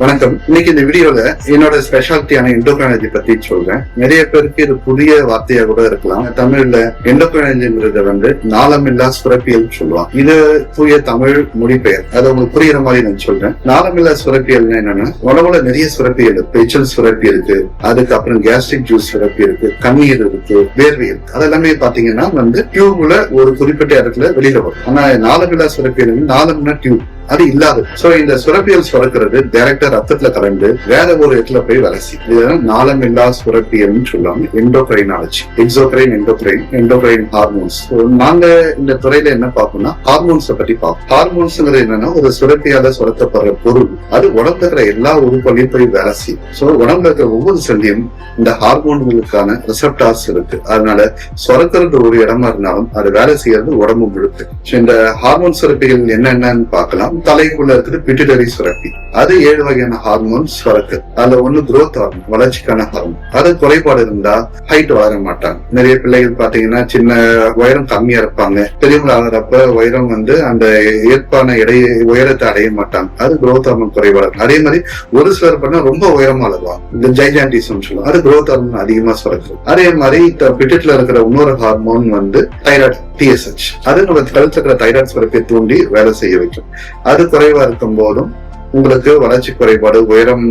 வணக்கம். இன்னைக்கு இந்த வீடியோல என்னோட ஸ்பெஷாலிட்டியான எண்டோகிரானஜி பத்தி சொல்றேன். நிறைய பேருக்கு இது புதிய வார்த்தையா கூட இருக்கலாம். தமிழ்ல எண்டோகிரானஜிங்கிறத வந்து நாளமில்லா சுரப்பியல் சொல்லுவாங்க. இது தூய தமிழ் மொழிபெயர். அது உங்களுக்கு புரியுற மாதிரி நான் சொல்றேன். நாளமில்லா சுரப்பியல் என்னன்னா உணவுல நிறைய சுரப்பியல் இருக்கு. பெச்சல் சுரப்பி இருக்கு. அதுக்கப்புறம் கேஸ்ட்ரிக் ஜூஸ் சுரப்பி இருக்கு. கண்ணீர் இருக்கு. வேர்வை இருக்கு. அதெல்லாமே பாத்தீங்கன்னா வந்து டியூப்ல ஒரு குறிப்பிட்ட இடத்துல வெளியில வரும். ஆனா நாளமில்லா சுரப்பியல் நாளம்னா டியூப் அது இல்லாது சோ இந்த சுரப்பியல் சுரக்கிறது டைரக்டா ரத்தத்துல கலந்து வேற ஒரு இடத்துல போய் வேலை செய்யும் இதுதான் நாளமில்லா சுரப்பியல்னு சொல்லுவாங்க endocrinology exocrine endocrine endocrine hormones நாங்க இந்த துறையில என்ன பார்ப்போம்னா ஹார்மோன்ஸ பத்தி பார்ப்போம். ஹார்மோன்ஸ்ங்கிறது என்னன்னா ஒரு சுரப்பியால சுரத்தப்படுற பொருள். அது உடம்புல இருக்கிற எல்லா உறுப்புகளையும் போய் வேலை செய்யும். சோ உடம்புல இருக்கிற ஒவ்வொரு செல்லையும் இந்த ஹார்மோன்களுக்கான ரிசப்டார்ஸ் இருக்கு. அதனால சுரக்கிறது ஒரு இடமா இருந்தாலும் அது வேலை செய்யறது உடம்பு முழுக்க. இந்த ஹார்மோன் சுரப்பிகள் என்னென்னு பார்க்கலாம். தலைக்குள்ள இருக்கிற பிட்டுடரி சுரப்பி அது ஏழு வகையான ஹார்மோன் சுரக்கு அதுல ஒண்ணு குரோத் ஹார்மோன் வளர்ச்சிக்கான ஹார்மோன் அது குறைபாடு இருந்தா ஹைட் வளர மாட்டாங்க. நிறைய பிள்ளைகள் பாத்தீங்கன்னா சின்ன உயரம் கம்மியா இருப்பாங்க. பெரியவங்க ஆகிறப்ப உயரம் வந்து அந்த ஏற்பான இடைய உயரத்தை அடைய மாட்டாங்க. அது குரோத் ஹார்மோன் குறைபாடு. அதே மாதிரி ஒரு சிலர் பண்ணா ரொம்ப உயரமா அழுவாங்க இந்த ஜைஜாண்டிசம் சொல்லுவோம் அது குரோத் ஹார்மோன் அதிகமா சுரக்கும் அதே மாதிரி பிட்டட்ல இருக்கிற இன்னொரு ஹார்மோன் வந்து தைராய்டு டிஎஸ்ஹெச் அது நம்ம கழுத்துல தைராய்டு சுரப்பை தூண்டி வேலை செய்ய வைக்கும். அது குறைவா இருக்கும் போதும் உங்களுக்கு வளர்ச்சி குறைபாடு உயரம்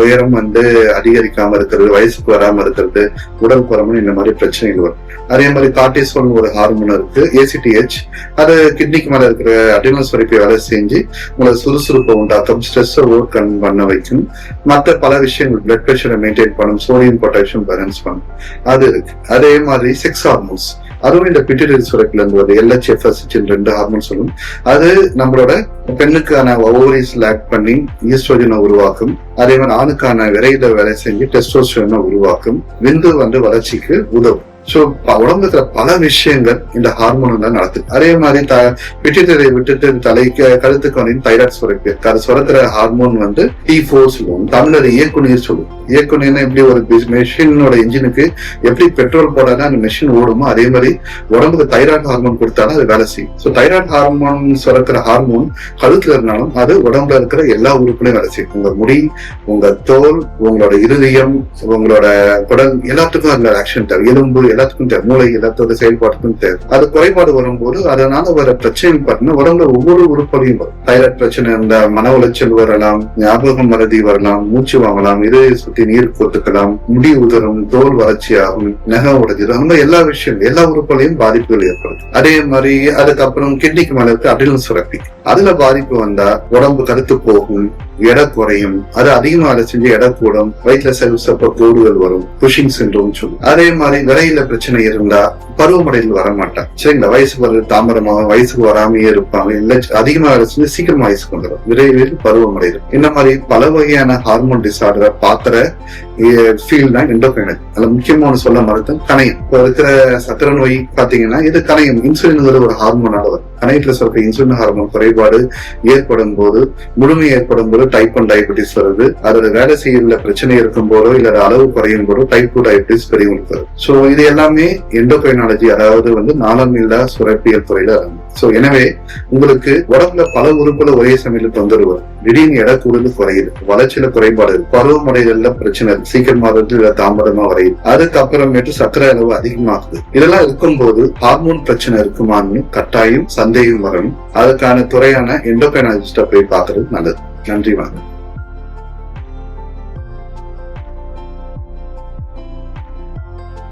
உயரம் வந்து அதிகரிக்காம இருக்கிறது வயசுக்கு வராம இருக்கிறது உடல் பருமன் இந்த மாதிரி பிரச்சனைகள் வரும். அதே மாதிரி கார்டிசோல் ஒரு ஹார்மோன் இருக்கு ஏசிடிஹெச் அது கிட்னிக்கு மேல இருக்கிற அடினல் சுரப்பை வேலை செஞ்சு உங்களை சுறுசுறுப்பை உண்டாக்கும் ஸ்ட்ரெஸ் ஓவர் கம் பண்ண வைக்கும். மற்ற பல விஷயங்கள் பிளட் பிரஷரை மெயின்டைன் பண்ணும் சோடியம் பொட்டாசியம் பேலன்ஸ் பண்ணும். அது இருக்கு. அதே மாதிரி செக்ஸ் ஹார்மோன்ஸ் அதுவும் இந்த பிட்டிடரி சுரப்பில இருந்து வருது. எல்ஹெச்எஃப்எஸ் ரெண்டு ஹார்மோன் சொல்லும். அது நம்மளோட பெண்ணுக்கான ஓவரிஸ் லேக் பண்ணி ஈஸ்ட்ரோஜனை உருவாக்கும். அதே மாதிரி ஆணுக்கான விரையில வேலை செஞ்சு டெஸ்டோஸ்டரோனை உருவாக்கும். விந்து வந்து வளர்ச்சிக்கு உதவும். சோ உடம்புல பல விஷயங்கள் இந்த ஹார்மோன் தான் நடத்துது அதே மாதிரி த பிட்டுத்தரை விட்டுட்டு தலைக்கு கழுத்துக்கு வந்து தைராய்டு சுரப்பி அது சுரக்கிற ஹார்மோன் வந்து டி ஃபோர் சொல்லுவோம் தமிழ்ல இயக்குநீர் சொல்லுவோம் இயக்குநீர்னா எப்படி ஒரு மெஷினோட இன்ஜினுக்கு எப்படி பெட்ரோல் போடாதான் அந்த மெஷின் ஓடுமோ அதே மாதிரி உடம்புக்கு தைராய்டு ஹார்மோன் கொடுத்தாலும் அது வேலை செய்யும். ஸோ தைராய்டு ஹார்மோன் சுரக்கிற ஹார்மோன் கழுத்துல இருந்தாலும் அது உடம்புல இருக்கிற எல்லா உறுப்புலையும் வேலை செய்யும். உங்க முடி உங்க தோல் உங்களோட இருதயம் உங்களோட குடல் எல்லாத்துக்கும் அதுல ஆக்ஷன் தேவை எலும்பு எல்லாத்துக்கும் தேவை மூளை எல்லாத்தோட செயல்பாட்டுக்கும் தேவை அது குறைபாடு வரும்போது அதனால வர பிரச்சனை பாத்தீங்கன்னா உடம்புல ஒவ்வொரு உறுப்புலையும் வரும். தைராய்டு பிரச்சனை இருந்தா மன உளைச்சல் வரலாம் ஞாபகம் மறதி வரலாம் மூச்சு வாங்கலாம் இதய சுத்தி நீர் கொத்துக்கலாம் முடி உதறும் தோல் வறட்சியாகும் நகம் உடைஞ்சிடும். அந்த எல்லா விஷயம் எல்லா உறுப்புகளையும் பாதிப்புகள் ஏற்படுது. அதே மாதிரி அதுக்கப்புறம் கிட்னிக்கு மேல இருக்கு அடினல் சுரப்பி. அதுல பாதிப்பு வந்தா உடம்பு கருத்து போகும் எடை குறையும். அது அதிகமா வேலை செஞ்சு எடை கூடும். வயிற்றுல செல்சப்ப கோடுகள் வரும். புஷிங் சென்றும் சொல்லும் அதே மாதிரி விரையில பிரச்சனை இருந்தா பருவமடையில் வர மாட்டாங்க சரிங்களா? வயசுக்கு வர தாமரமாக வயசுக்கு வராமையே இருப்பாங்க. இல்ல அதிகமாக வேலை சீக்கிரமா வயசுக்கு வந்துடும் விரைவில் பருவமடையும். இந்த மாதிரி பல வகையான ஹார்மோன் டிசார்டரை பாத்திர ஃபீல் தான் எண்டோகைனல் அதுல முக்கியமான சொல்ல மறுத்தம் கணையம். இப்போ இருக்கிற சக்கர நோய் பாத்தீங்கன்னா இது கணையம். இன்சுலின்ங்கிற ஒரு ஹார்மோனால வரும் கணையத்துல சொல்ற இன்சுலின் ஹார்மோன் குறைபாடு ஏற்படும் போது முழுமை ஏற்படும் போது டைப் ஒன் டயபிட்டிஸ் வருது. அதோட வேலை செய்யல பிரச்சனை இருக்கும் போதோ இல்ல அளவு குறையும் போதோ டைப் டூ டயபிட்டிஸ் பெரியவங்களுக்கு வருது சோ இது எல்லாமே டெக்னாலஜி அதாவது வந்து நாளமில்லா சுரப்பியல் துறையில சோ எனவே உங்களுக்கு உடம்புல பல உறுப்புல ஒரே சமயத்துல தொந்தரவு திடீர்னு எடை கூடுதல் குறையுது. வளர்ச்சியில குறைபாடு இருக்கு. பருவமடைதல்ல பிரச்சனை இருக்கு. இல்ல தாமதமா வரையுது. அதுக்கப்புறமேட்டு சர்க்கரை அளவு அதிகமாகுது. இதெல்லாம் இருக்கும்போது ஹார்மோன் பிரச்சனை இருக்குமான்னு கட்டாயம் சந்தேகம் வரணும். அதுக்கான துறையான எண்டோகைனாலஜிஸ்ட போய் பார்க்கறது நல்லது. நன்றி வணக்கம்.